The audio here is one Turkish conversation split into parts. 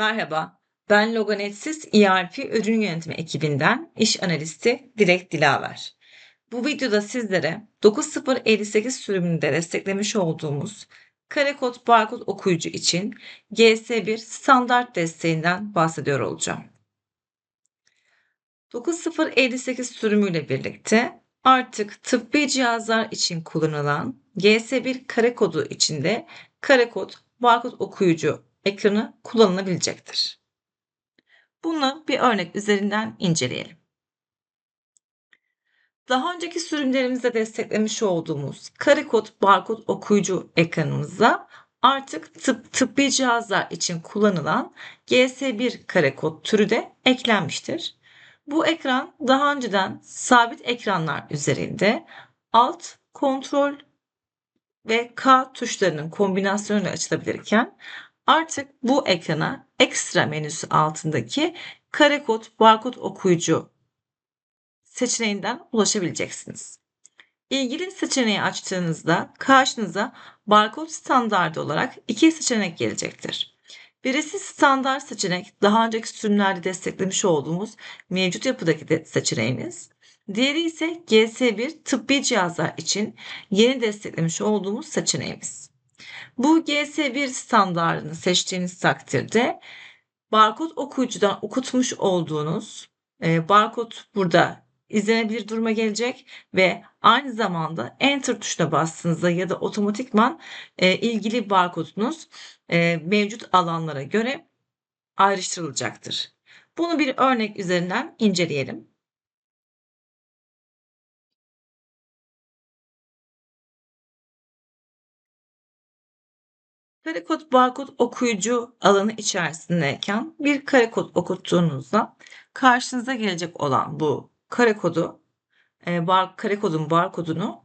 Merhaba, ben Logonetsiz ERP ürün yönetimi ekibinden iş analisti Dilek Dilaver. Bu videoda sizlere 9058 sürümünde desteklemiş olduğumuz Karekod Barkod okuyucu için GS1 standart desteğinden bahsediyor olacağım. 9058 sürümüyle birlikte artık tıbbi cihazlar için kullanılan GS1 kare kodu içinde karekod barkod okuyucu ekranı kullanılabilecektir. Bunu bir örnek üzerinden inceleyelim. Daha önceki sürümlerimizde desteklemiş olduğumuz karekod barkod okuyucu ekranımıza artık tıp, tıbbi cihazlar için kullanılan GS1 karekod türü de eklenmiştir. Bu ekran daha önceden sabit ekranlar üzerinde Alt, Kontrol ve K tuşlarının kombinasyonuyla açılabilirken artık bu ekrana ekstra menüsü altındaki kare kod barkod okuyucu seçeneğinden ulaşabileceksiniz. İlgili seçeneği açtığınızda karşınıza barkod standardı olarak iki seçenek gelecektir. Birisi standart seçenek daha önceki sürümlerde desteklemiş olduğumuz mevcut yapıdaki seçeneğimiz. Diğeri ise GS1 tıbbi cihazlar için yeni desteklemiş olduğumuz seçeneğimiz. Bu GS1 standartını seçtiğiniz takdirde barkod okuyucudan okutmuş olduğunuz e, barkod burada izlenebilir duruma gelecek ve aynı zamanda enter tuşuna bastığınızda ya da otomatikman e, ilgili barkodunuz e, mevcut alanlara göre ayrıştırılacaktır. Bunu bir örnek üzerinden inceleyelim. Karekod barkod okuyucu alanı içerisindeyken bir karekod okuttuğunuzda karşınıza gelecek olan bu karekodu e, bar, karekodun barkodunu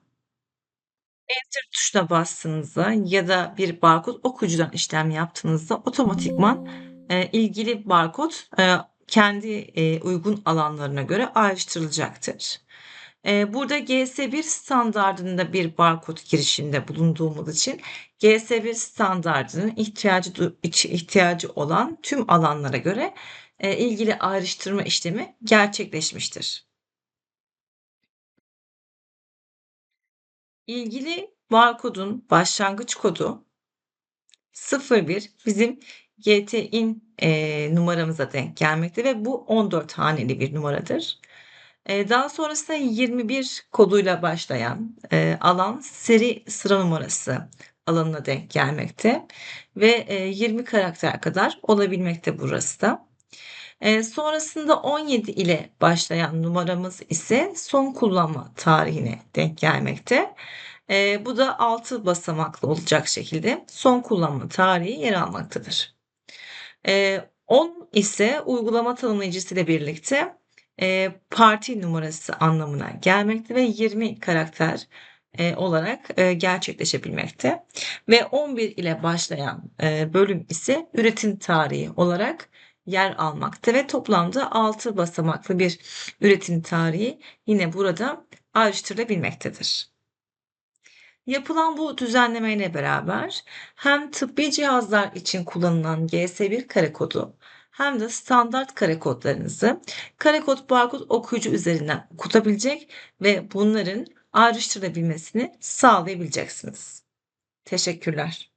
Enter tuşuna bastığınızda ya da bir barkod okuyucudan işlem yaptığınızda otomatikman e, ilgili barkod e, kendi e, uygun alanlarına göre ayrıştırılacaktır. E, burada GS1 standartında bir barkod girişinde bulunduğumuz için GS1 standartının ihtiyacı ihtiyacı olan tüm alanlara göre e, ilgili ayrıştırma işlemi gerçekleşmiştir. İlgili barkodun başlangıç kodu 01 bizim GTIN e, numaramıza denk gelmekte ve bu 14 haneli bir numaradır. E, daha sonrasında 21 koduyla başlayan e, alan seri sıra numarası alanına denk gelmekte ve e, 20 karakter kadar olabilmekte burası da. E, sonrasında 17 ile başlayan numaramız ise son kullanma tarihine denk gelmekte. E, bu da 6 basamaklı olacak şekilde son kullanma tarihi yer almaktadır. E, 10 ise uygulama tanımlayıcısı ile birlikte e, parti numarası anlamına gelmekte ve 20 karakter e, olarak e, gerçekleşebilmekte. Ve 11 ile başlayan e, bölüm ise üretim tarihi olarak yer almakta ve toplamda 6 basamaklı bir üretim tarihi yine burada ayrıştırılabilmektedir. Yapılan bu düzenlemeyle beraber hem tıbbi cihazlar için kullanılan GS1 kare kodu hem de standart kare kodlarınızı kare kod barkod okuyucu üzerinden okutabilecek ve bunların ayrıştırılabilmesini sağlayabileceksiniz. Teşekkürler.